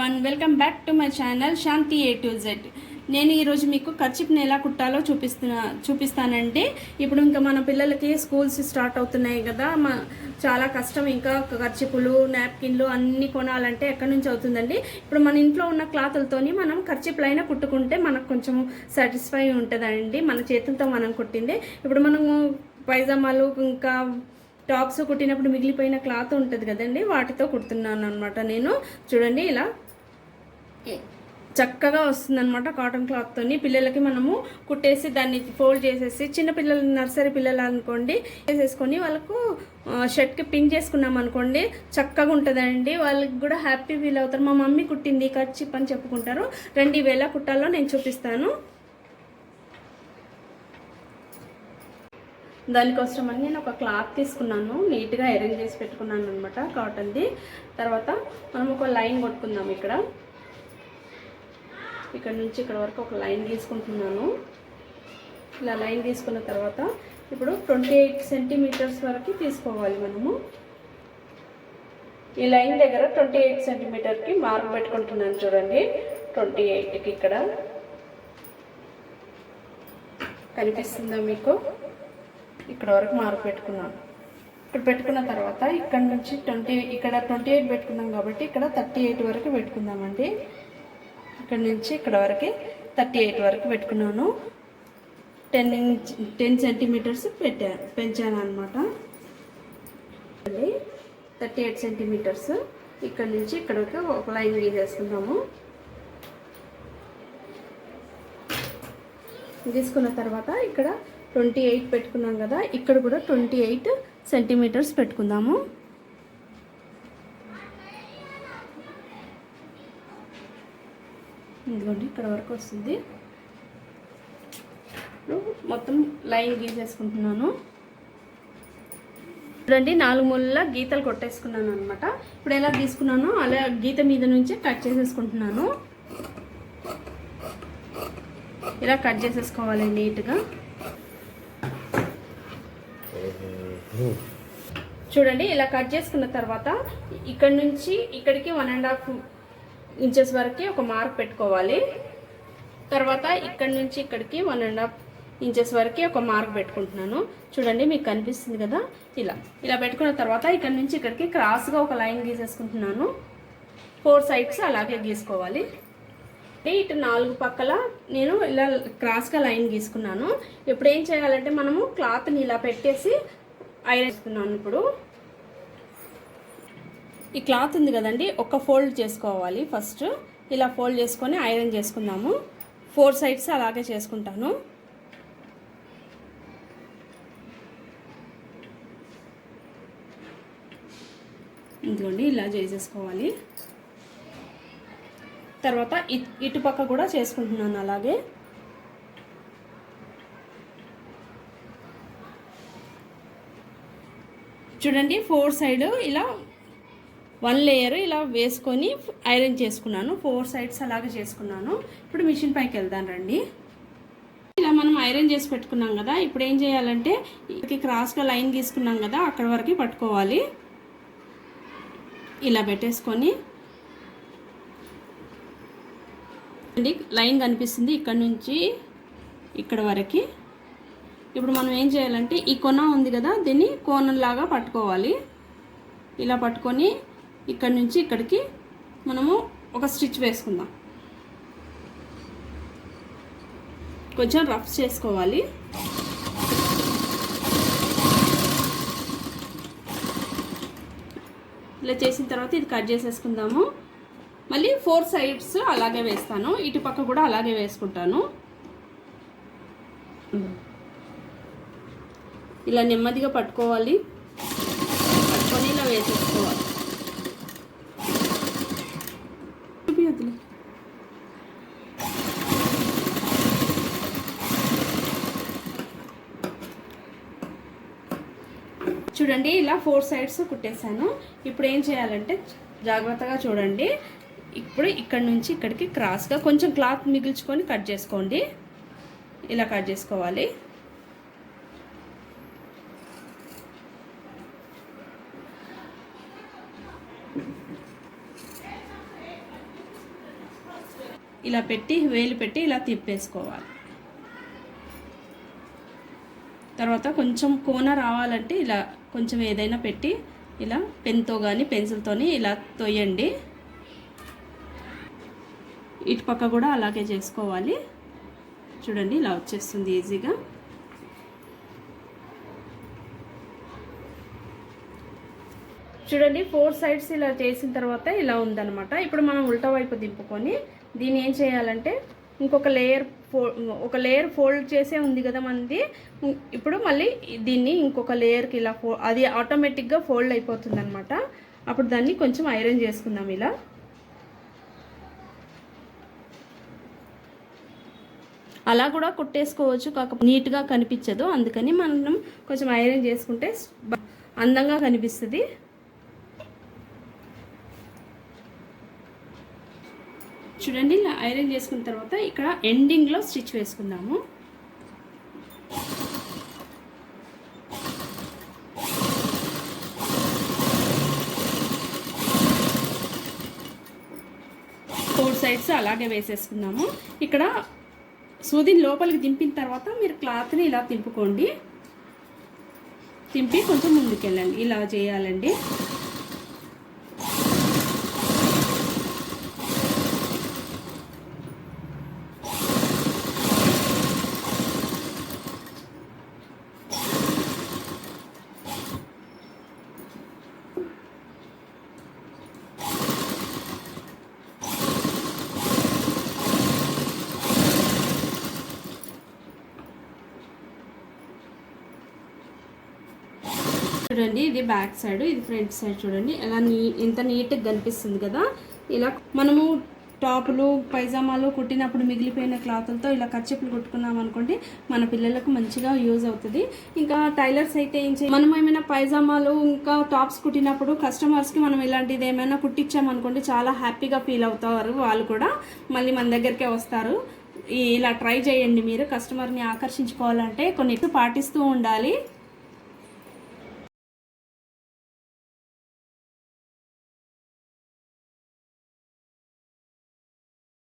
One welcome back to my channel Shanti A to Z నేను ఈరోజు మీకు ఖర్చుని ఎలా కుట్టాలో చూపిస్తున్నా చూపిస్తానండి. ఇప్పుడు ఇంకా మన పిల్లలకి స్కూల్స్ స్టార్ట్ అవుతున్నాయి కదా మా చాలా కష్టం ఇంకా ఖర్చిపులు నాప్కిన్లు అన్నీ కొనాలంటే ఎక్కడి నుంచి అవుతుందండి? ఇప్పుడు మన ఇంట్లో ఉన్న క్లాతులతోని మనం ఖర్చుపులైనా కుట్టుకుంటే మనకు కొంచెం సాటిస్ఫై ఉంటుందండి. మన చేతులతో మనం కుట్టింది. ఇప్పుడు మనము పైజామాలు ఇంకా టాప్స్ కుట్టినప్పుడు మిగిలిపోయిన క్లాత్ ఉంటుంది కదండి వాటితో కుడుతున్నాను అనమాట నేను. చూడండి ఇలా చక్కగా వస్తుందన్నమాట కాటన్ క్లాత్తోని పిల్లలకి మనము కుట్టేసి దాన్ని ఫోల్డ్ చేసేసి చిన్న పిల్లలు నర్సరీ పిల్లలు అనుకోండి వేసేసుకొని వాళ్ళకు షర్ట్కి పిన్ చేసుకున్నాం అనుకోండి చక్కగా ఉంటుందండి. వాళ్ళకి కూడా హ్యాపీ ఫీల్ అవుతారు. మా మమ్మీ కుట్టింది ఖర్చిప్ అని చెప్పుకుంటారు. రెండు వేల కుట్టాలో నేను చూపిస్తాను. దానికోసమని నేను ఒక క్లాత్ తీసుకున్నాను. నీట్గా అరేంజ్ చేసి పెట్టుకున్నాను అనమాట కాటన్ది తర్వాత మనం ఒక లైన్ కొట్టుకుందాం ఇక్కడ. ఇక్కడ నుంచి ఇక్కడ వరకు ఒక లైన్ తీసుకుంటున్నాను. ఇలా లైన్ తీసుకున్న తర్వాత ఇప్పుడు ట్వంటీ ఎయిట్ సెంటీమీటర్స్ వరకు తీసుకోవాలి మనము. ఈ లైన్ దగ్గర ట్వంటీ ఎయిట్ సెంటీమీటర్కి మార్క్ పెట్టుకుంటున్నాను చూడండి. ట్వంటీ ఎయిట్కి ఇక్కడ. కనిపిస్తుందా మీకు? ఇక్కడ వరకు మార్క్ పెట్టుకున్నాను. ఇక్కడ పెట్టుకున్న తర్వాత ఇక్కడ నుంచి ట్వంటీ ఇక్కడ ట్వంటీ ఎయిట్ పెట్టుకున్నాం కాబట్టి ఇక్కడ థర్టీ ఎయిట్ వరకు పెట్టుకుందామండి. ఇక్కడ నుంచి ఇక్కడ వరకు థర్టీ ఎయిట్ వరకు పెట్టుకున్నాను. టెన్ ఇంచ్ టెన్ సెంటీమీటర్స్ పెట్టా పెంచాను అనమాట థర్టీ ఎయిట్ సెంటీమీటర్స్ ఇక్కడ నుంచి ఇక్కడ వరకు ఒక లైన్ గీసేసుకుందాము తీసుకున్న తర్వాత ఇక్కడ ట్వంటీ ఎయిట్ పెట్టుకున్నాం కదా ఇక్కడ కూడా ట్వంటీ ఎయిట్ సెంటీమీటర్స్ పెట్టుకుందాము. ఇదిగోండి ఇక్కడ వరకు వస్తుంది. మొత్తం లైన్ గీసేసుకుంటున్నాను. చూడండి నాలుగు మూలల గీతలు కొట్టేసుకున్నాను అనమాట ఇప్పుడు ఎలా తీసుకున్నానో అలా గీత మీద నుంచి కట్ చేసేసుకుంటున్నాను. ఇలా కట్ చేసేసుకోవాలి నీట్గా. చూడండి ఇలా కట్ చేసుకున్న తర్వాత ఇక్కడ నుంచి ఇక్కడికి వన్ అండ్ హాఫ్ ఇంచెస్ వరకు ఒక మార్క్ పెట్టుకోవాలి. తర్వాత ఇక్కడ నుంచి ఇక్కడికి వన్ అండ్ హాఫ్ ఇంచెస్ వరకు ఒక మార్క్ పెట్టుకుంటున్నాను. చూడండి మీకు కనిపిస్తుంది కదా? ఇలా. ఇలా పెట్టుకున్న తర్వాత ఇక్కడ నుంచి ఇక్కడికి క్రాస్గా ఒక లైన్ గీసేసుకుంటున్నాను. ఫోర్ సైడ్స్ అలాగే గీసుకోవాలి. అంటే ఇటు నాలుగు పక్కల నేను ఇలా క్రాస్గా లైన్ గీసుకున్నాను. ఇప్పుడు ఏం చేయాలంటే మనము క్లాత్ని ఇలా పెట్టేసి ఐరన్ ఇప్పుడు. ఈ క్లాత్ ఉంది కదండి ఒక ఫోల్డ్ చేసుకోవాలి ఫస్ట్. ఇలా ఫోల్డ్ చేసుకొని ఐరన్ చేసుకుందాము. ఫోర్ సైడ్స్ అలాగే చేసుకుంటాను. ఇదిగోండి ఇలా చేసేసుకోవాలి. తర్వాత ఇ- ఇటుపక్క కూడా చేసుకుంటున్నాను అలాగే. చూడండి ఫోర్ సైడ్ ఇలా వన్ లేయర్ ఇలా వేసుకొని ఐరన్ చేసుకున్నాను. ఫోర్ సైడ్స్ అలాగే చేసుకున్నాను. ఇప్పుడు మిషన్ పైకి వెళ్దాం రండి. ఇలా మనం ఐరన్ చేసి పెట్టుకున్నాం కదా. ఇప్పుడు ఏం చేయాలంటే ఇక్కడికి క్రాస్గా లైన్ గీసుకున్నాం కదా అక్కడ వరకు పట్టుకోవాలి. ఇలా పెట్టేసుకొని అండి లైన్ కనిపిస్తుంది ఇక్కడ నుంచి ఇక్కడ వరకు. ఇప్పుడు మనం ఏం చేయాలంటే ఈ కొన ఉంది కదా దీన్ని కోణంలాగా పట్టుకోవాలి. ఇలా పట్టుకొని ఇక్కడ నుంచి ఇక్కడికి మనము ఒక స్టిచ్ వేసుకుందాం. కొంచెం రఫ్ చేసుకోవాలి. ఇలా చేసిన తర్వాత ఇది కట్ చేసేసుకుందాము. మళ్ళీ ఫోర్ సైడ్స్ అలాగే వేస్తాను. ఇటు పక్క కూడా అలాగే వేసుకుంటాను. ఇలా నెమ్మదిగా పట్టుకోవాలి. పట్టుకొని ఇలా వేసేసుకోవాలి. చూడండి ఇలా ఫోర్ సైడ్స్ కుట్టేశాను. ఇప్పుడు ఏం చేయాలంటే జాగ్రత్తగా చూడండి. ఇప్పుడు ఇక్కడ నుంచి ఇక్కడికి క్రాస్గా కొంచెం క్లాత్ మిగిల్చుకొని కట్ చేసుకోండి. ఇలా కట్ చేసుకోవాలి. ఇలా పెట్టి వేలు పెట్టి ఇలా తిప్పేసుకోవాలి. తర్వాత కొంచెం కోన రావాలంటే ఇలా కొంచెం ఏదైనా పెట్టి ఇలా పెన్తో కానీ పెన్సిల్తోని ఇలా తొయ్యండి. ఇటు పక్క కూడా అలాగే చేసుకోవాలి. చూడండి ఇలా వచ్చేస్తుంది ఈజీగా. చూడండి ఫోర్ సైడ్స్ ఇలా చేసిన తర్వాత ఇలా ఉందన్నమాట. ఇప్పుడు మనం ఉల్టా వైపు దింపుకొని దీన్ని ఏం చేయాలంటే ఇంకొక లేయర్ ఫో ఒక లేయర్ ఫోల్డ్ చేసే ఉంది కదా మనది. ఇప్పుడు మళ్ళీ దీన్ని ఇంకొక లేయర్కి ఇలా ఫో అది ఆటోమేటిక్గా ఫోల్డ్ అయిపోతుంది అనమాట అప్పుడు దాన్ని కొంచెం ఐరన్ చేసుకుందాం ఇలా. అలా కూడా కుట్టేసుకోవచ్చు కాక నీట్గా కనిపించదు. అందుకని మనం కొంచెం ఐరన్ చేసుకుంటే అందంగా కనిపిస్తుంది. చూడండి ఇలా ఐరన్ చేసుకున్న తర్వాత ఇక్కడ ఎండింగ్లో స్టిచ్ వేసుకుందాము. ఫోర్ సైడ్స్ అలాగే వేసేసుకుందాము. ఇక్కడ సూదిని లోపలికి దింపిన తర్వాత మీరు క్లాత్ని ఇలా తింపుకోండి. తింపి కొంచెం ముందుకెళ్ళండి. ఇలా చేయాలండి. చూడండి ఇది బ్యాక్ సైడ్ ఇది ఫ్రంట్ సైడ్ చూడండి. ఎలా నీ ఎంత నీట్గా కనిపిస్తుంది కదా. ఇలా మనము టాపులు పైజామాలు కుట్టినప్పుడు మిగిలిపోయిన క్లాతులతో ఇలా కచ్చిపులు కుట్టుకున్నాం అనుకోండి మన పిల్లలకు మంచిగా యూజ్ అవుతుంది. ఇంకా టైలర్స్ అయితే ఏం చేయాలి మనం ఏమైనా పైజామాలు ఇంకా టాప్స్ కుట్టినప్పుడు కస్టమర్స్కి మనం ఇలాంటిది ఏమైనా కుట్టించామనుకోండి చాలా హ్యాపీగా ఫీల్ అవుతారు వాళ్ళు కూడా. మళ్ళీ మన దగ్గరికే వస్తారు. ఇలా ట్రై చేయండి మీరు. కస్టమర్ని ఆకర్షించుకోవాలంటే కొన్ని పాటిస్తూ ఉండాలి.